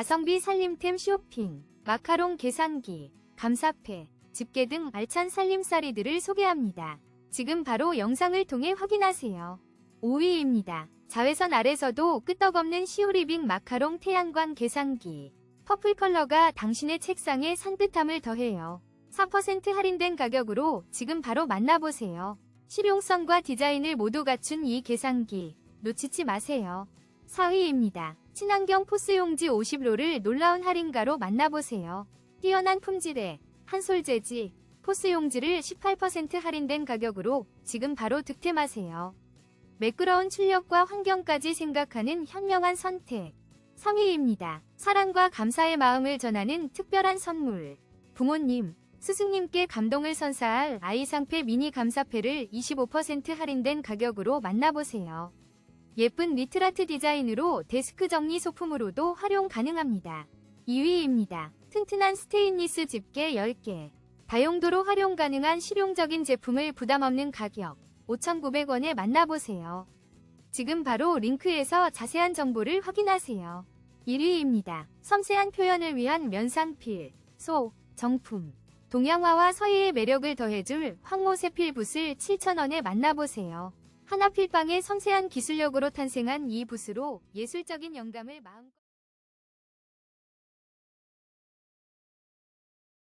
가성비 살림템 쇼핑, 마카롱 계산기, 감사패, 집게 등 알찬 살림살이들을 소개합니다. 지금 바로 영상을 통해 확인하세요. 5위입니다. 자외선 아래서도 끄떡없는 시오리빙 마카롱 태양광 계산기. 퍼플 컬러가 당신의 책상에 산뜻함을 더해요. 4% 할인된 가격으로 지금 바로 만나보세요. 실용성과 디자인을 모두 갖춘 이 계산기. 놓치지 마세요. 4위입니다. 친환경 포스용지 50로를 놀라운 할인가로 만나보세요. 뛰어난 품질의 한솔 재지 포스용지를 18% 할인된 가격으로 지금 바로 득템하세요. 매끄러운 출력과 환경까지 생각하는 현명한 선택. 3위입니다. 사랑과 감사의 마음을 전하는 특별한 선물. 부모님, 스승님께 감동을 선사할 아이상패 미니 감사패를 25% 할인된 가격으로 만나보세요. 예쁜 리트라트 디자인으로 데스크 정리 소품으로도 활용 가능합니다. 2위입니다. 튼튼한 스테인리스 집게 10개. 다용도로 활용 가능한 실용적인 제품을 부담 없는 가격 5,900원에 만나보세요. 지금 바로 링크에서 자세한 정보를 확인하세요. 1위입니다. 섬세한 표현을 위한 면상필, 소, 정품. 동양화와 서예의 매력을 더해줄 황호세필 붓을 7,000원에 만나보세요. 하나필방의 섬세한 기술력으로 탄생한 이 붓으로 예술적인 영감을 마음껏